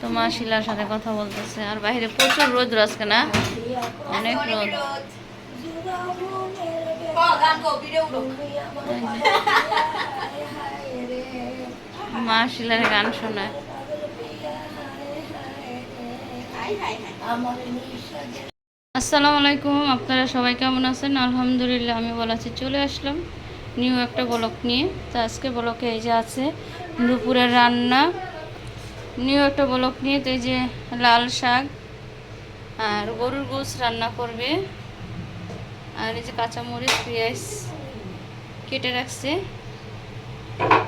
তো মা শিলার সাথে কথা বলতেছে। আর বাইরে প্রচুর রোদ আজকে না? অনেক রোদ। মা শিলার গান শোনায়। আসসালামু আলাইকুম আপনারা সবাই কেমন আছেন? আলহামদুলিল্লাহ আমি বলাছি চলে আসলাম নিউ একটা ব্লক নিয়ে। তো আজকে ব্লকে এই যে আছে দুপুরের রান্না। নিউ একটা ব্লক নিয়ে, তো এই যে লাল শাক আর গরুর গোস রান্না করবে। আর এই যে কাঁচামরিচ, পেঁয়াজ কেটে রাখছে।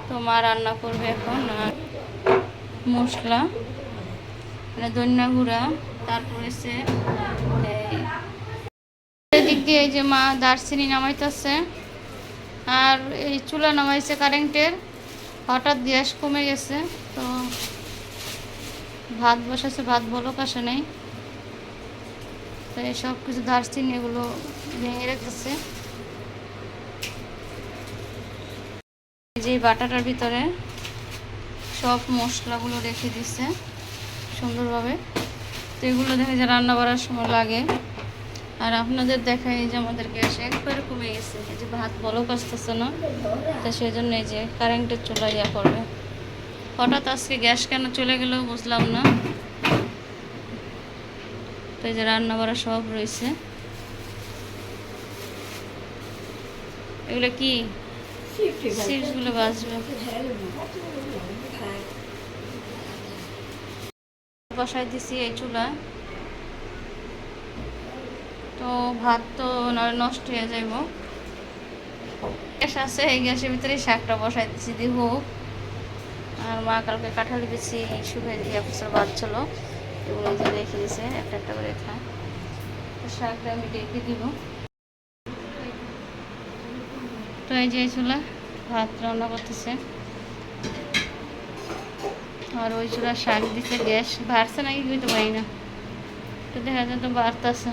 তো মা রান্না করবে এখন, আর মশলা মানে ধনিয়া গুঁড়া, তারপরে সে এদিক দিয়ে এই যে মা দারচিনি নামাইতেছে। আর এই চুলা নামাইছে কারেন্টের, হঠাৎ গ্যাস কমে গেছে, তো ভাত বসাছে ভাত বলক আসে নাই। তো এই সব কিছু দারচিনি এগুলো ভেঙে রেখেছে। এই যে বাটাটার ভিতরে সব মশলাগুলো রেখে দিচ্ছে সুন্দরভাবে। তো এগুলো দেখা যায় রান্না করার সময় লাগে। আর আপনাদের দেখাই যে আমাদের গ্যাস একবারে কমে গেছে। এই যে ভাত বলক আসতেছে না, তো সেই জন্য এই যে কারেন্টের চুলা ইয়া করবে। হঠাৎ আজকে গ্যাস কেন চলে গেল বুঝলাম না। তো এই যে রান্না করা সব রয়েছে। এগুলো কি? চিপসগুলো বাজবে। বসাই দিছি এই চুলায় তো ভাত তো নষ্ট হয়ে যাইব। গ্যাস আছে, এই গ্যাসের ভিতরে শাকটা বসাই দিছি, দিব। আর মা কালকে কাঁঠাল বেশি শুকিয়ে দিয়ে বছর ভাত ছিল এগুলো যে রেখে দিছে একটা একটা করে খা। শাকটা আমি ডেকে দিব। তো এই যে চুলা, ভাত রান্না করতেছে। আর ওই চুলা শাক দিছে গ্যাস। বাড়ছে নাকি বুঝতে পারি না। তো দেখা যায় তো বাড়তেছে।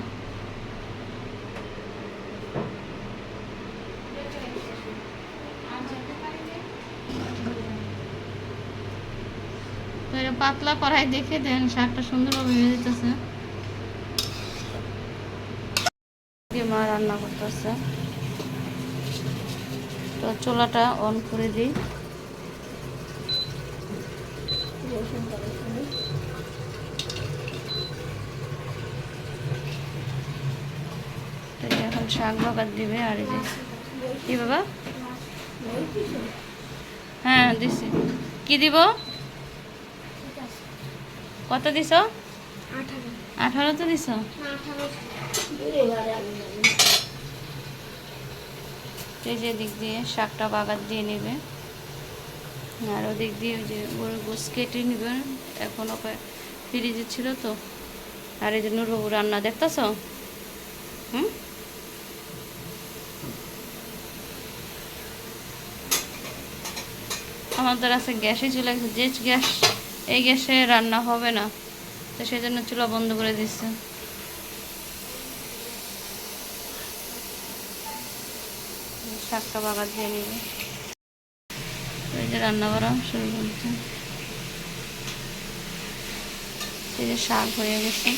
পাতলা কড়াই দেখে দেন, শাকটা সুন্দরভাবে ভেজে যেতেছে মা রান্না করতেছে। তো চুলাটা অন করে দিই। এখন শাক বাগার দিবে আর যে কি বাবা? হ্যাঁ দিছি। কি দিব? কত দিছ? আঠারো। তো দিছ? যে দিক দিয়ে শাকটা বাগার দিয়ে নেবে। আর ওদিক দিয়ে ওই যে ওর গোস কেটে নেবে। এখন ওকে ফ্রিজে ছিল তো। আর এই যে নুরবাবু রান্না দেখতেছ? হুম? আমাদের আছে গ্যাসে চলে গেছে যে গ্যাস এই গ্যাসে রান্না হবে না। তো সেই জন্য চুলা বন্ধ করে দিচ্ছে। শাকটা বাগার দিয়ে নিবে। এই যে রান্না করা শুরু করছে। এই যে শাক হয়ে গেছে।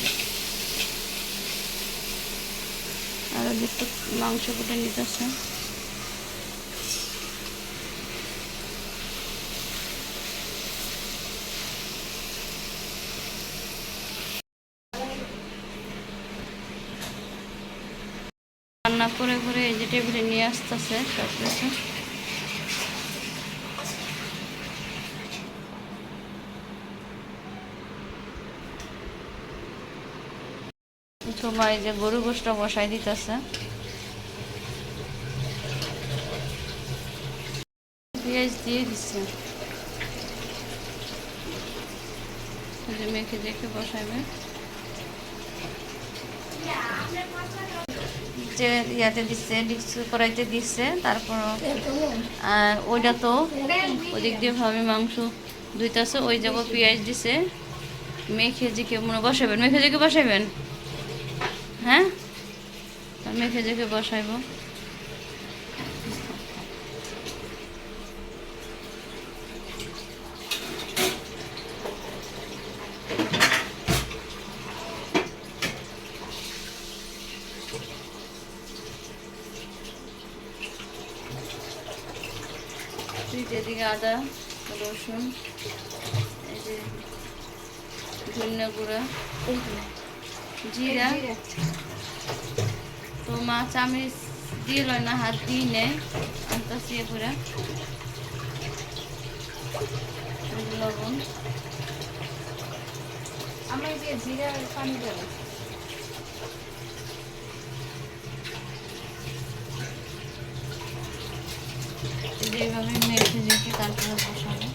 আর একটু মাংস কুটে নিতেছে রান্না করে করে এই যে টেবিলে নিয়ে আসতেছে সব সময় যে গরু গোষ্ঠ বসাই দিতেছে। পেঁয়াজ দিয়ে দিচ্ছে মেখে দেখে বসাবে যে ইয়াতে দিচ্ছে ডিক্স করাইতে দিচ্ছে তারপর আর ওইটা তো ওদিক দিয়ে ভাবে মাংস ধুইতেছে ওই যাব পেঁয়াজ দিছে। মেখে জিকে মনে বসাবেন মেখে জিকে বসাবেন হ্যাঁ? মেখে জিকে বসাইব। এদিকে আদা, রসুন, এই যে ধনিয়া গুঁড়া, জিরা। তো মা চামিচ দিয়ে লয় না, হাত দিয়ে নেয় আনতাছি এ করে লবণ। আমার যে জিরা পানি দেবো। যে এইভাবে মেখে রেখে তারপরে বসাবো।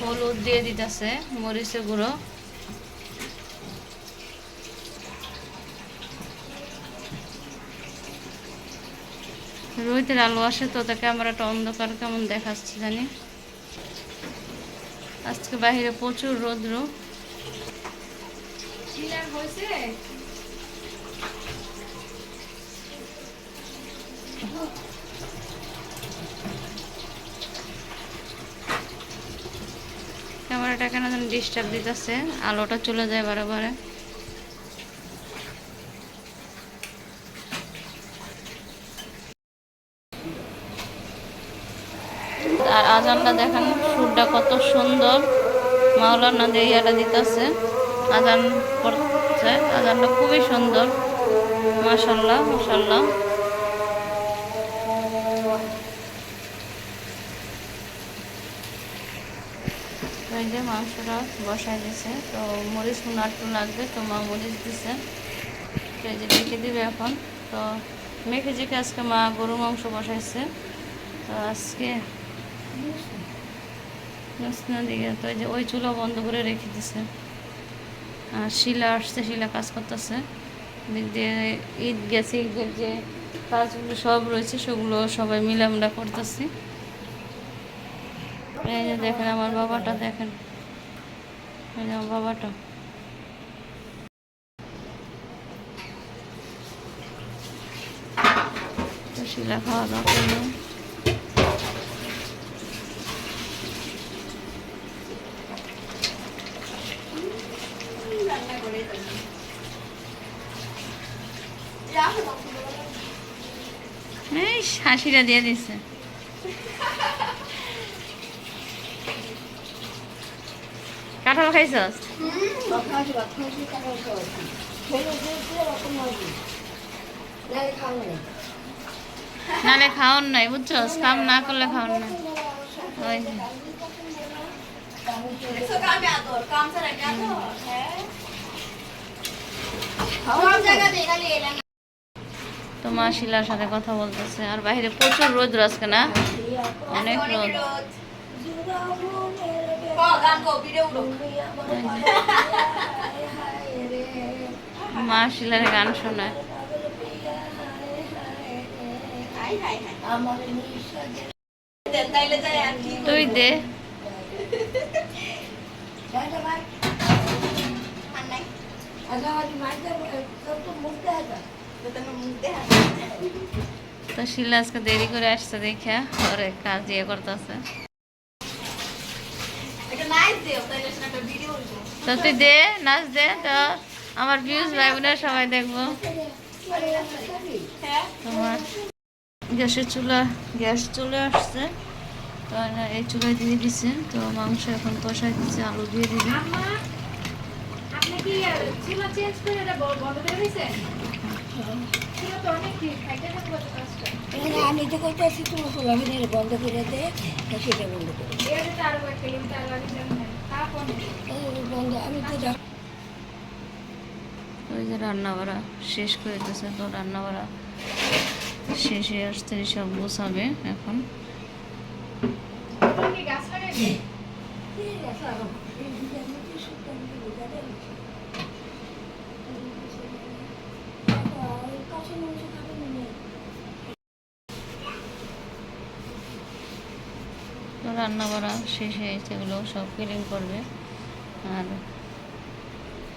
হলুদ দিয়ে দিতেছে মরিচের গুঁড়ো। রোহিতের আলু আসে তো তাকে আমার একটা অন্ধকার কেমন দেখাচ্ছে জানি। আজকে বাইরে প্রচুর রৌদ্র। ক্যামেরাটা কেন যেন ডিস্টার্ব দিতেছে আলোটা চলে যায় বারে বারে। আর আজানটা দেখেন, সুরটা কত সুন্দর। মাওলানা দিয়ে ইয়াটা দিতেছে, আজান পড়ছে আজানটা খুবই সুন্দর। তো এই যে মাংসটা বসাই দিছে, তো মরিচ একটু লাগবে, তো মা মরিচ দিছে। যে মেখে দিবে এখন। তো মেখে যেকে আজকে মা গরু মাংস বসাইছে, তো আজকে না দিকে, তো যে ওই চুলা বন্ধ করে রেখে দিছে। আর শিলা আসছে, শিলা কাজ করতেছে। ঈদ গেছে ঈদের যে কাজগুলো সব রয়েছে, সেগুলো সবাই মিলে আমরা করতেছি। এই যে দেখেন আমার বাবাটা, দেখেন। এই যে আমার বাবাটা। শিলা খাওয়া দাওয়া করল। হাসিটা দিয়ে দিছে। কাঁঠাল খাইছস? নালে খাওয়ান নাই, বুঝছস? কাম না করলে খাওয়ান নাই ওই যে। তো মা শিলার সাথে কথা বলতেছে। আর বাইরে প্রচুর রোদ আজকে না? অনেক রোদ। মা শিলার গান শোনায়। তুই দে। তো শিলা আজকে দেরি করে আসছে দেখে ওরে কাজ ইয়ে করতেছে। তো তুই দে নাচ দে তো আমার ভিউজ ভাই বোনের সবাই দেখব। তোমার গ্যাসের চুলা গ্যাস চলে আসছে। তো এই চুলায় দিয়ে দিছে তো মাংস এখন কষাই দিচ্ছে আলু দিয়ে দিবে। এখানে আমি তো করতেছি তোমার সোলাবিনের বন্ধ করে দে সেটা বন্ধ করে তো আরও একটা লিমিট আর লাগি জানেন তারপর এই বন্ধ আমি তো যা ওই যে রান্না বাড়া শেষ করে তো রান্না বাড়া শেষে আসতে সব গোছাবে এখন। গাছ লাগাইবে ঠিক আছে, আরও। এই দুটো আমি তো শুকনো আমি বোঝা দেয় না। আর কাঁচা মাংস খাবেন না? তো রান্না বাড়া শেষে সেগুলো সব ক্লিন করবে। আর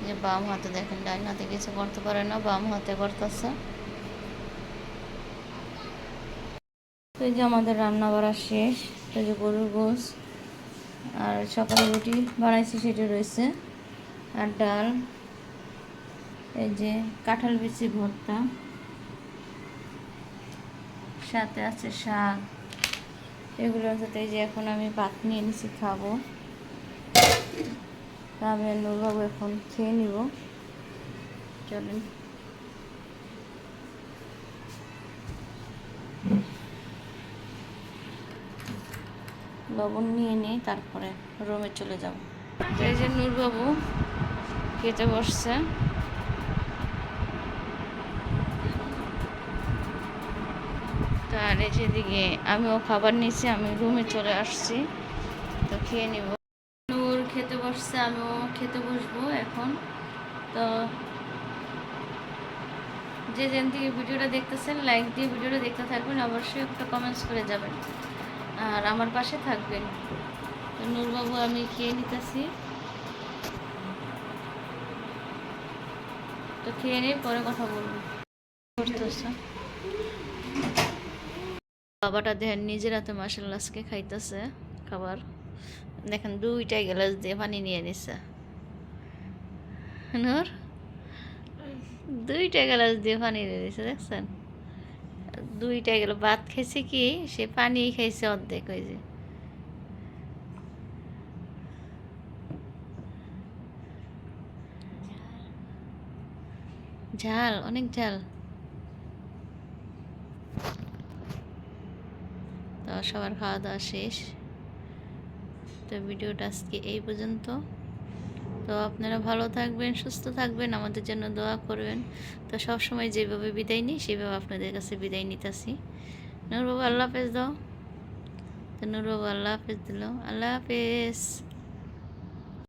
যে বাম হাতে দেখেন ডাইন হাতে কিছু করতে পারে না, বাম হাতে করতেছে। তো এই যে আমাদের রান্না করা শেষ তো যে গরুর গোস আর সকালে রুটি বানাইছি, সেটা রয়েছে। আর ডাল, এই যে কাঁঠাল বিচি ভর্তা। সাথে আছে শাক। এগুলোর সাথে যে এখন আমি ভাত নিয়ে নিছি, খাব। আমি নূরবাবু এখন খেয়ে নিব। চলেন। লবণ নিয়ে নিই, তারপরে রুমে চলে যাব। এই যে নূরবাবু খেতে বসছে। তার এই যেদিকে আমিও খাবার নিয়েছি আমি রুমে চলে আসছি। তো খেয়ে নিব। নূর খেতে বসছে আমিও খেতে বসবো এখন। তো যে যেন থেকে ভিডিওটা দেখতেছেন লাইক দিয়ে ভিডিওটা দেখতে থাকবেন অবশ্যই একটা কমেন্টস করে যাবেন। আর আমার পাশে থাকবেন। তো নূরবাবু আমি খেয়ে নিতেছি। তো খেয়ে নিয়ে পরে কথা বলব। করতেছে? বাবাটা দেখেন নিজের হাতে মাসাল্লাহ আজকে খাইতেছে খাবার। দেখেন দুইটা গ্লাস দিয়ে পানি নিয়ে নিছে। দুইটা গ্লাস দিয়ে পানি নিয়ে নিছে, দেখছেন? দুইটা গেল, ভাত খেয়েছে কি? সে পানি খাইছে অর্ধেক, ওই যে। ঝাল, অনেক ঝাল। তো সবার খাওয়া দাওয়া শেষ। তো ভিডিওটা আজকে এই পর্যন্ত। তো আপনারা ভালো থাকবেন, সুস্থ থাকবেন, আমাদের জন্য দোয়া করবেন। তো সব সময় যেভাবে বিদায় নিই, সেভাবে আপনাদের কাছে বিদায় নিতেছি। নূর বাবা আল্লাহ হাফেজ দাও। তো নূরবাবু, আল্লাহ হাফেজ দিল। আল্লাহ হাফেজ।